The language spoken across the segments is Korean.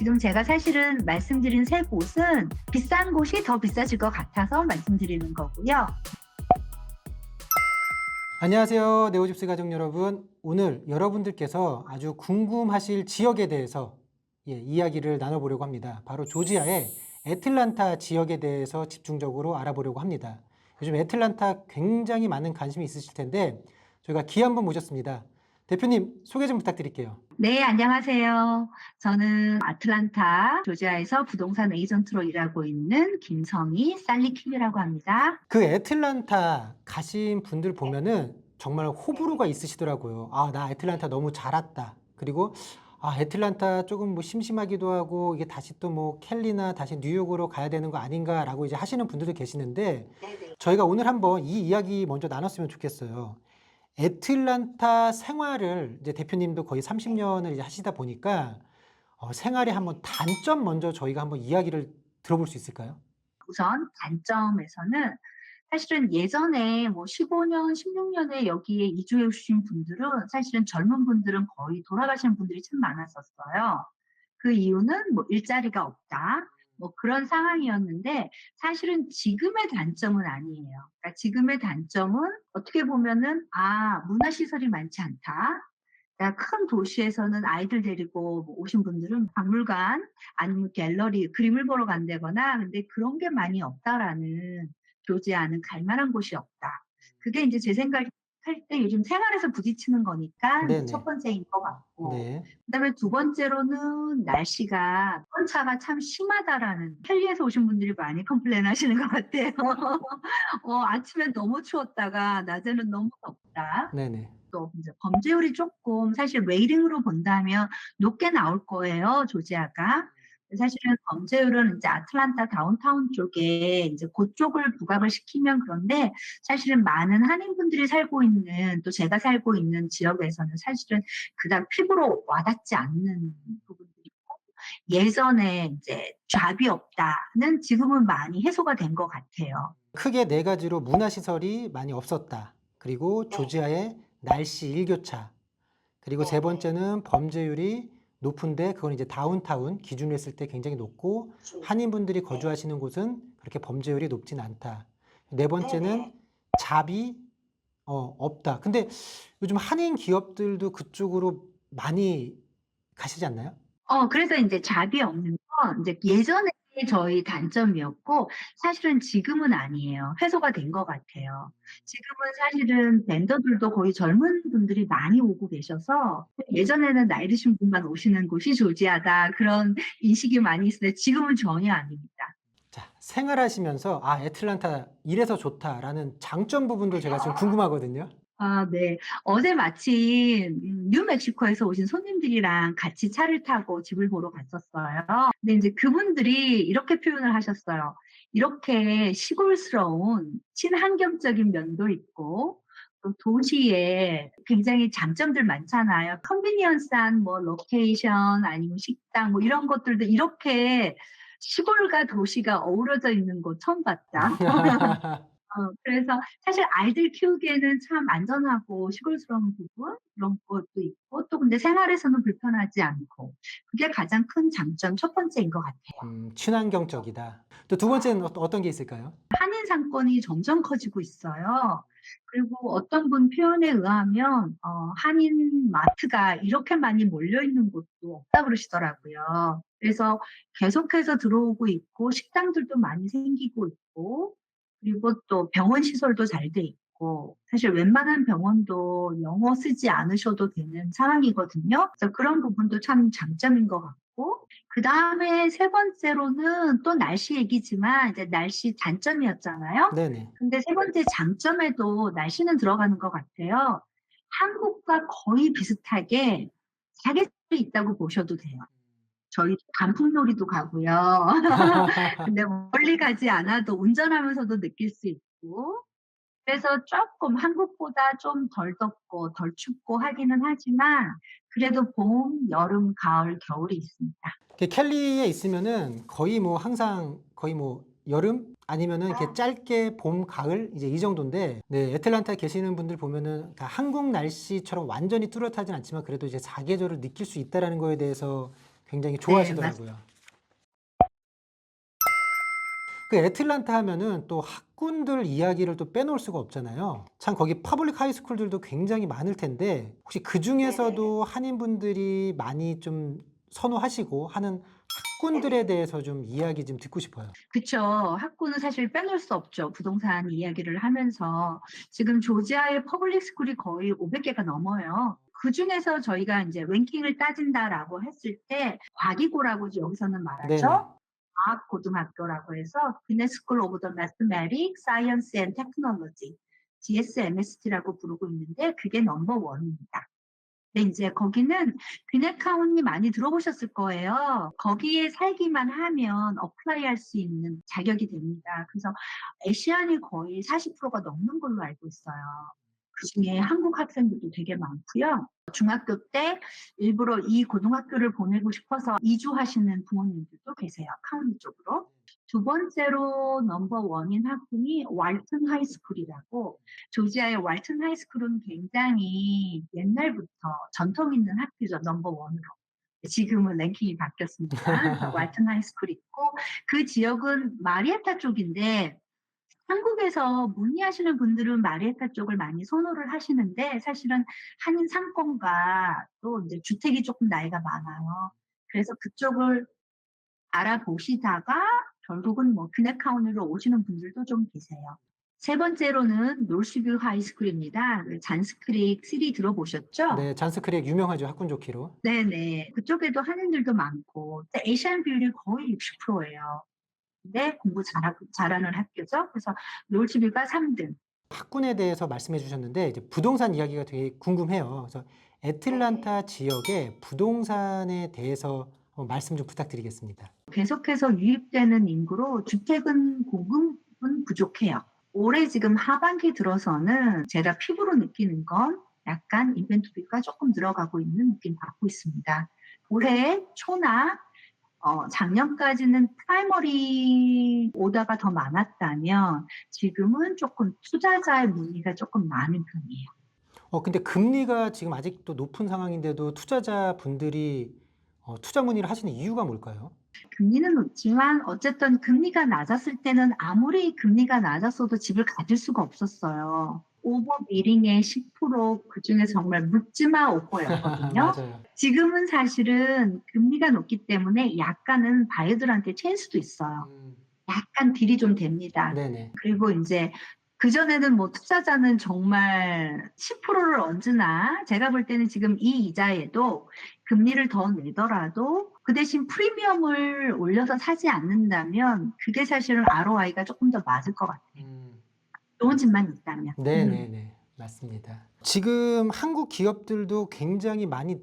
지금 제가 사실은 말씀드린 세 곳은 비싼 곳이 더 비싸질 것 같아서 말씀드리는 거고요. 안녕하세요. 네오집스 가족 여러분. 오늘 여러분들께서 아주 궁금하실 지역에 대해서 예, 이야기를 나눠보려고 합니다. 바로 조지아의 애틀란타 지역에 대해서 집중적으로 알아보려고 합니다. 요즘 애틀란타 굉장히 많은 관심이 있으실 텐데 저희가 분 모셨습니다. 대표님 소개 좀 부탁드릴게요. 네, 안녕하세요. 저는 아틀란타, 조지아에서 부동산 에이전트로 일하고 있는 김성희 살리킴이라고 합니다. 그 애틀란타 가신 분들 보면은 정말 호불호가 있으시더라고요. 아, 나 애틀란타 너무 잘 왔다. 그리고 아, 애틀란타 조금 뭐 심심하기도 하고 이게 다시 또 뭐 캘리나 다시 뉴욕으로 가야 되는 거 아닌가라고 이제 하시는 분들도 계시는데 네네. 저희가 오늘 한번 이 이야기 먼저 나눴으면 좋겠어요. 애틀란타 생활을 이제 대표님도 거의 30년을 이제 하시다 보니까 어, 생활의 한번 단점 먼저 저희가 한번 이야기를 들어볼 수 있을까요? 우선 단점에서는 사실은 예전에 뭐 15년, 16년에 여기에 이주해 오신 분들은 사실은 젊은 분들은 거의 돌아가시는 분들이 참 많았었어요. 그 이유는 뭐 일자리가 없다. 뭐 그런 상황이었는데 사실은 지금의 단점은 아니에요. 그러니까 지금의 단점은 어떻게 보면은 아, 문화시설이 많지 않다. 그러니까 큰 도시에서는 아이들 데리고 뭐 오신 분들은 박물관 아니면 갤러리 그림을 보러 간다거나 근데 그런 게 많이 없다라는 조지아는 갈 만한 곳이 없다. 그게 이제 제 생각 할 때 요즘 생활에서 부딪히는 거니까 네네. 첫 번째인 것 같고 네. 그다음에 두 번째로는 날씨가温차가 참 심하다라는 캘리에서 오신 분들이 많이 컴플레인 하시는 것 같아요. 어, 아침엔 너무 추웠다가 낮에는 너무 덥다. 네네. 또 이제 범죄율이 조금 사실 웨이링으로 본다면 높게 나올 거예요, 조지아가. 사실은 범죄율은 이제 아틀란타 다운타운 쪽에 이제 그쪽을 부각을 시키면 그런데 사실은 많은 한인분들이 살고 있는 또 제가 살고 있는 지역에서는 사실은 그닥 피부로 와닿지 않는 부분들이 있고 예전에 이제 잡이 없다는 지금은 많이 해소가 된 것 같아요. 크게 네 가지로 문화시설이 많이 없었다. 그리고 네. 조지아의 날씨 일교차. 그리고 세 네. 번째는 범죄율이 높은데 그건 이제 다운타운 기준으로 했을 때 굉장히 높고 한인분들이 거주하시는 곳은 그렇게 범죄율이 높진 않다. 네 번째는 네네. 잡이 어, 없다. 근데 요즘 한인 기업들도 그쪽으로 많이 가시지 않나요? 어, 그래서 이제 잡이 없는 건 이제 예전에 저희 단점이었고 사실은 지금은 아니에요. 해소가 된 것 같아요. 지금은 사실은 벤더들도 거의 젊은 분들이 많이 오고 계셔서 예전에는 나이 드신 분만 오시는 곳이 조지아다 그런 인식이 많이 있었는데 지금은 전혀 아닙니다. 자, 생활하시면서 아, 애틀란타 이래서 좋다라는 장점 부분도 제가 지금 궁금하거든요. 아, 네. 어제 마침 음, 뉴멕시코에서 오신 손님들이랑 같이 차를 타고 집을 보러 갔었어요. 근데 이제 그분들이 이렇게 표현을 하셨어요. 이렇게 시골스러운 친환경적인 면도 있고 또 도시에 굉장히 장점들 많잖아요. 컨비니언스한 뭐 로케이션 아니면 식당 뭐 이런 것들도 이렇게 시골과 도시가 어우러져 있는 곳 처음 봤다. 어, 그래서 사실 아이들 키우기에는 참 안전하고 시골스러운 부분 그런 것도 있고 또 근데 생활에서는 불편하지 않고 그게 가장 큰 장점 첫 번째인 것 같아요. 음, 친환경적이다. 또 두 번째는 어- 어떤 게 있을까요? 한인 상권이 점점 커지고 있어요. 그리고 어떤 분 표현에 의하면 어, 한인 마트가 이렇게 많이 몰려 있는 곳도 없다 그러시더라고요. 그래서 계속해서 들어오고 있고 식당들도 많이 생기고 있고 그리고 또 병원 시설도 잘 돼 있고 사실 웬만한 병원도 영어 쓰지 않으셔도 되는 상황이거든요. 그래서 그런 부분도 참 장점인 것 같고 그 다음에 세 번째로는 또 날씨 얘기지만 이제 날씨 단점이었잖아요. 네네. 근데 세 번째 장점에도 날씨는 들어가는 것 같아요. 한국과 거의 비슷하게 사계절이 있다고 보셔도 돼요. 저희 단풍놀이도 가고요. 근데 멀리 가지 않아도 운전하면서도 느낄 수 있고 그래서 조금 한국보다 좀 덜 덥고 덜 춥고 하기는 하지만 그래도 봄, 여름, 가을, 겨울이 있습니다. 이렇게 캘리에 있으면은 거의 뭐 항상 거의 뭐 여름 아니면은 이렇게 짧게 봄, 가을 이제 이 정도인데 네, 애틀란타에 계시는 분들 보면은 그러니까 한국 날씨처럼 완전히 뚜렷하진 않지만 그래도 이제 사계절을 느낄 수 있다라는 거에 대해서 굉장히 좋아하시더라고요. 그 애틀란타 하면은 또 학군들 이야기를 또 빼놓을 수가 없잖아요. 참 거기 퍼블릭 하이스쿨들도 굉장히 많을 텐데 혹시 그 중에서도 한인분들이 많이 좀 선호하시고 하는 학군들에 대해서 좀 이야기 좀 듣고 싶어요. 그쵸. 학군은 사실 빼놓을 수 없죠. 부동산 이야기를 하면서. 지금 조지아의 퍼블릭 스쿨이 거의 500개가 넘어요. 그 중에서 저희가 이제 랭킹을 따진다라고 했을 때, 과기고라고 여기서는 말하죠. 네네. 과학 고등학교라고 해서 Guinness School of the Mathematics, Science and Technology, GSMST라고 부르고 있는데 그게 넘버 원입니다. 근데 이제 거기는 그네카운이 많이 들어보셨을 거예요. 거기에 살기만 하면 어플라이 할 수 있는 자격이 됩니다. 그래서 아시안이 거의 40%가 넘는 걸로 알고 있어요. 그 중에 한국 학생들도 되게 많고요. 중학교 때 일부러 이 고등학교를 보내고 싶어서 이주하시는 부모님들도 계세요. 카운티 쪽으로. 두 번째로 넘버 원인 학군이 왈튼 하이스쿨이라고 조지아의 왈튼 하이스쿨은 굉장히 옛날부터 전통 있는 학교죠. 넘버 원으로. 지금은 랭킹이 바뀌었습니다. 왈튼 하이스쿨 있고 그 지역은 마리에타 쪽인데 한국에서 문의하시는 분들은 마리에타 쪽을 많이 선호를 하시는데 사실은 한인 상권과 또 이제 주택이 조금 나이가 많아요. 그래서 그쪽을 알아보시다가 결국은 뭐 그네카운으로 오시는 분들도 좀 계세요. 세 번째로는 놀스뷰 하이스쿨입니다. 그 잔스크릭 3 들어보셨죠? 네, 잔스크랙 유명하죠. 학군 좋기로. 네네. 그쪽에도 한인들도 많고, 에이시안 비율이 거의 60%예요. 근데 공부 잘하고, 잘하는 학교죠. 그래서 놀스뷰가 3등. 학군에 대해서 말씀해 주셨는데 이제 부동산 이야기가 되게 궁금해요. 그래서 애틀란타 지역의 부동산에 대해서 어, 말씀 좀 부탁드리겠습니다. 계속해서 유입되는 인구로 주택은 공급은 부족해요. 올해 지금 하반기 들어서는 제가 피부로 느끼는 건 약간 인벤토리가 조금 늘어가고 있는 느낌 받고 있습니다. 올해 초나 어, 작년까지는 프라이머리 오다가 더 많았다면 지금은 조금 투자자의 문의가 조금 많은 편이에요. 어, 근데 금리가 지금 아직도 높은 상황인데도 투자자 분들이 어, 투자 문의를 하시는 이유가 뭘까요? 금리는 높지만 어쨌든 금리가 낮았을 때는 아무리 금리가 낮았어도 집을 가질 수가 없었어요. 오버 미링의 10% 그 중에 정말 묻지마 오퍼였거든요. 지금은 사실은 금리가 높기 때문에 약간은 바이들한테 찬스도 있어요. 음, 약간 딜이 좀 됩니다. 네네. 그리고 이제 그전에는 뭐 투자자는 정말 10%를 얹으나 제가 볼 때는 지금 이 이자에도 금리를 더 내더라도 그 대신 프리미엄을 올려서 사지 않는다면 그게 사실은 ROI가 조금 더 맞을 것 같아요. 음, 집만 있다면. 음. 네네 네. 맞습니다. 지금 한국 기업들도 굉장히 많이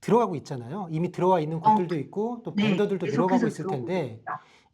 들어가고 있잖아요. 이미 들어와 있는 곳들도 있고 또 네, 벤더들도 들어가고 있을 텐데.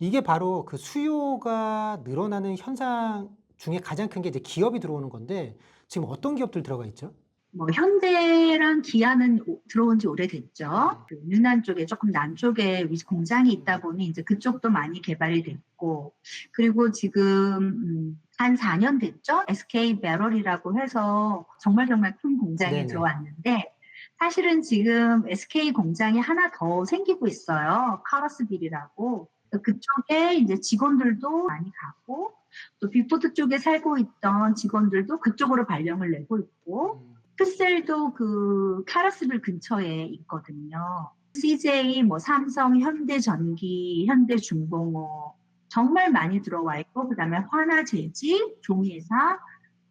이게 바로 그 수요가 늘어나는 현상 중에 가장 큰 게 이제 기업이 들어오는 건데 지금 어떤 기업들 들어가 있죠? 뭐 현대랑 기아는 오- 들어온 지 오래됐죠. 그 유난 쪽에 조금 남쪽에 위- 공장이 있다 보니 이제 그쪽도 많이 개발이 됐고 그리고 지금 음, 한 4년 됐죠. SK 배럴이라고 해서 정말 정말 큰 공장이 네네. 들어왔는데 사실은 지금 SK 공장이 하나 더 생기고 있어요. 카러스빌이라고 그쪽에 이제 직원들도 많이 가고 또 빅포트 쪽에 살고 있던 직원들도 그쪽으로 발령을 내고 있고 음, 크셀도 그 카라스빌 근처에 있거든요. CJ, 뭐 삼성, 현대전기, 현대중공업 정말 많이 들어와 있고 그다음에 화나제지, 종이회사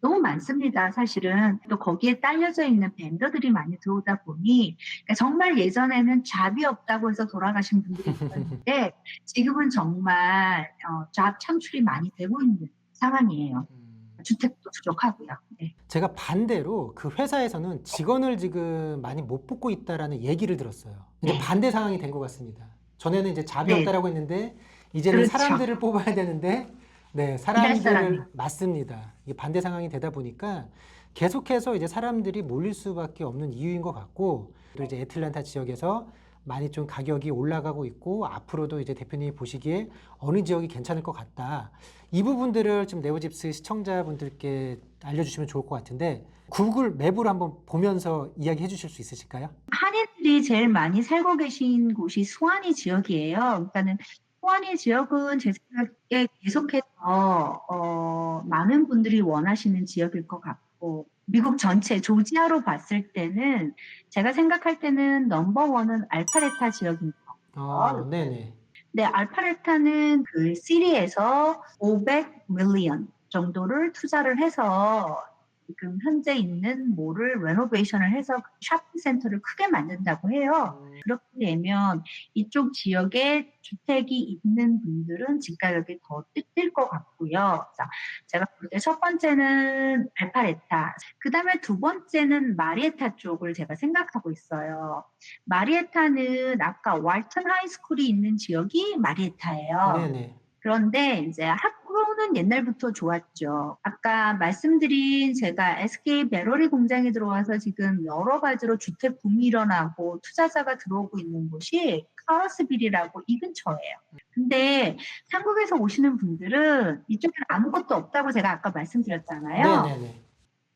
너무 많습니다. 사실은 또 거기에 딸려져 있는 벤더들이 많이 들어오다 보니 그러니까 정말 예전에는 잡이 없다고 해서 돌아가신 분들이 있었는데 지금은 정말 어, 잡 창출이 많이 되고 있는 상황이에요. 음. 주택도 부족하고요. 네. 제가 반대로 그 회사에서는 직원을 지금 많이 못 뽑고 있다라는 얘기를 들었어요. 이제 반대 상황이 된 것 같습니다. 전에는 이제 잡이 네. 없다라고 했는데 이제는 그렇죠. 사람들을 뽑아야 되는데 네. 사람들을 맞습니다. 이게 반대 상황이 되다 보니까 계속해서 이제 사람들이 몰릴 수밖에 없는 이유인 것 같고 또 이제 애틀란타 지역에서 많이 좀 가격이 올라가고 있고 앞으로도 이제 대표님이 보시기에 어느 지역이 괜찮을 것 같다. 이 부분들을 좀 네오집스 시청자분들께 알려주시면 좋을 것 같은데 구글 맵으로 한번 보면서 이야기해 주실 수 있으실까요? 한인들이 제일 많이 살고 계신 곳이 수완이 지역이에요. 그러니까는 수완이 지역은 제 생각에 계속해서 어, 많은 분들이 원하시는 지역일 것 같고 미국 전체 조지아로 봤을 때는 제가 생각할 때는 넘버 원은 알파레타 지역입니다. 아, 네네. 네, 알파레타는 그 시리에서 500 밀리언 정도를 투자를 해서 지금 현재 있는 몰을 레노베이션을 해서 쇼핑 센터를 크게 만든다고 해요. 그렇게 되면 이쪽 지역에 주택이 있는 분들은 집가격이 더 뛸 것 같고요. 자, 제가 볼 때 첫 번째는 알파레타, 그 다음에 두 번째는 마리에타 쪽을 제가 생각하고 있어요. 마리에타는 아까 왈튼 하이스쿨이 있는 지역이 마리에타예요. 네네. 그런데 이제 학 교는 옛날부터 좋았죠. 아까 말씀드린 제가 SK 배러리 공장에 들어와서 지금 여러 가지로 주택 붐이 일어나고 투자자가 들어오고 있는 곳이 카러스빌이라고 이 근처예요. 근데 한국에서 오시는 분들은 이쪽에는 아무것도 없다고 제가 아까 말씀드렸잖아요. 네네네.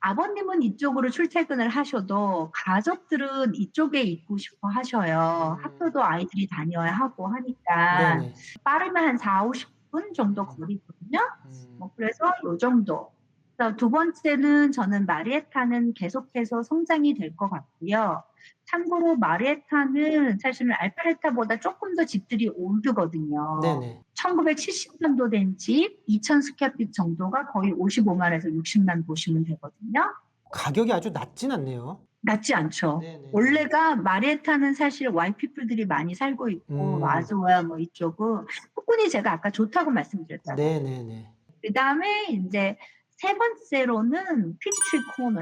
아버님은 이쪽으로 출퇴근을 하셔도 가족들은 이쪽에 있고 싶어 하셔요. 음. 학교도 아이들이 다녀야 하고 하니까 네네. 빠르면 한 4, 50 분 정도 거리거든요. 음, 뭐 그래서 요 정도. 두 번째는 저는 마리에타는 계속해서 성장이 될 것 같고요. 참고로 마리에타는 사실은 알파레타보다 조금 더 집들이 올드거든요. 네네. 1970년도 된 집, 2,000 스퀘어핏 정도가 거의 55만에서 60만 보시면 되거든요. 가격이 아주 낮진 않네요. 낮지 않죠. 네네. 원래가 마리에타는 사실 와이피플들이 많이 살고 있고 음. 마즈웨어 뭐 이쪽은 폭군이 제가 아까 좋다고 말씀드렸잖아요. 네네네. 그 다음에 이제 세 번째로는 피치트리 코너.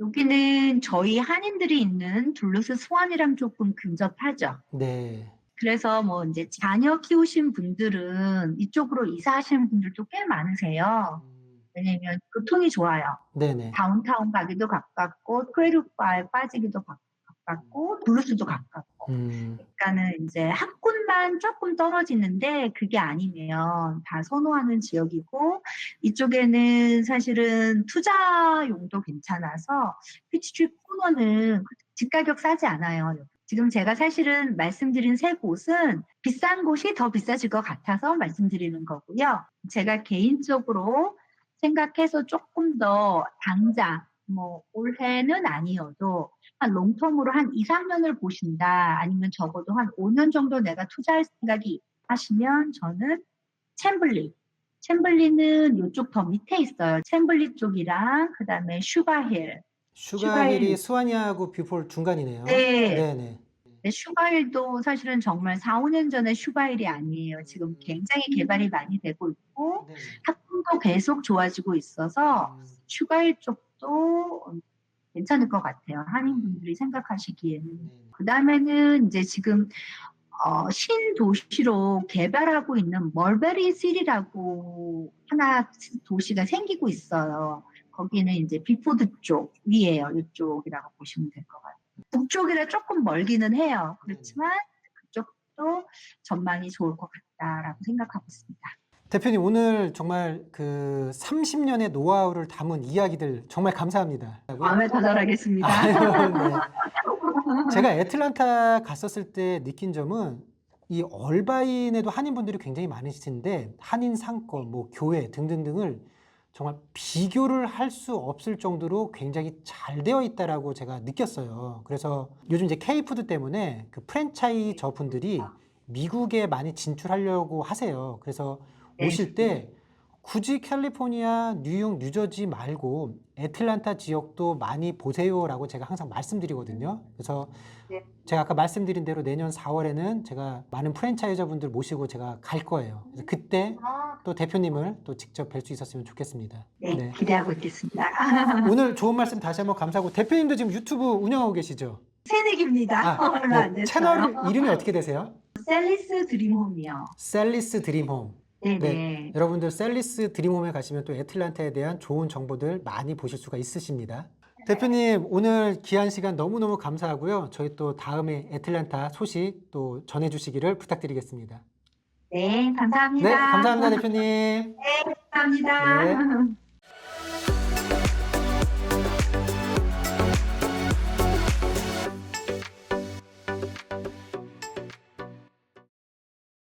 여기는 저희 한인들이 있는 둘루스 스완이랑 조금 근접하죠. 네. 그래서 뭐 이제 자녀 키우신 분들은 이쪽으로 이사하시는 분들도 꽤 많으세요. 음, 왜냐면 교통이 좋아요. 네네. 다운타운 가기도 가깝고 크레루바에 빠지기도 가- 가깝고 블루스도 가깝고 음, 그러니까는 이제 학 군만 조금 떨어지는데 그게 아니면 다 선호하는 지역이고 이쪽에는 사실은 투자용도 괜찮아서 피치트리 코너는 집가격 싸지 않아요. 지금 제가 사실은 말씀드린 세 곳은 비싼 곳이 더 비싸질 것 같아서 말씀드리는 거고요. 제가 개인적으로 생각해서 조금 더 당장 뭐 올해는 아니어도 한 롱텀으로 한 2, 3년을 보신다 아니면 적어도 한 5년 정도 내가 투자할 생각이 하시면 저는 챔블리 챔블리는 이쪽 더 밑에 있어요. 챔블리 쪽이랑 그다음에 슈가힐 슈가힐이 슈가힐. 수완이하고 뷰폴 중간이네요. 네. 네네. 네, 슈가힐도 사실은 정말 4, 5년 전에 슈가힐이 아니에요. 지금 굉장히 개발이 많이 되고 있고 네네. 학군도 계속 좋아지고 있어서 음, 슈가힐 쪽도 괜찮을 것 같아요. 한인분들이 생각하시기에는. 네네. 그 다음에는 이제 지금 어, 신도시로 개발하고 있는 멀베리 시리라고 하나 도시가 생기고 있어요. 거기는 이제 비포드 쪽 위에요. 이쪽이라고 보시면 될 것 같아요. 북쪽이라 조금 멀기는 해요. 그렇지만 그쪽도 전망이 좋을 것 같다라고 생각하고 있습니다. 대표님 오늘 정말 그 30년의 노하우를 담은 이야기들 정말 감사합니다. 다음에 더 잘하겠습니다. 아유, 네. 제가 애틀란타 갔었을 때 느낀 점은 이 얼바인에도 한인분들이 굉장히 많으신데 한인 상권, 뭐 교회 등등등을 정말 비교를 할 수 없을 정도로 굉장히 잘 되어 있다라고 제가 느꼈어요. 그래서 요즘 이제 K푸드 때문에 그 프랜차이저 분들이 미국에 많이 진출하려고 하세요. 그래서 네. 오실 때 굳이 캘리포니아, 뉴욕, 뉴저지 말고 애틀란타 지역도 많이 보세요라고 제가 항상 말씀드리거든요. 그래서 네. 제가 아까 말씀드린 대로 내년 4월에는 제가 많은 프랜차이저 분들 모시고 제가 갈 거예요. 그래서 그때 또 대표님을 또 직접 뵐 수 있었으면 좋겠습니다. 네, 네. 기대하고 있겠습니다. 오늘 좋은 말씀 다시 한번 감사하고 대표님도 지금 유튜브 운영하고 계시죠? 새내기입니다. 아, 네. 채널 이름이 어떻게 되세요? 셀리스 드림홈이요. 셀리스 드림홈. 네 네. 여러분들 셀리스 드림홈에 가시면 또 애틀란타에 대한 좋은 정보들 많이 보실 수가 있으십니다. 대표님, 오늘 귀한 시간 너무너무 감사하고요. 저희 또 다음에 애틀란타 소식 또 전해주시기를 부탁드리겠습니다. 네, 감사합니다. 네, 감사합니다, 대표님. 감사합니다. 네.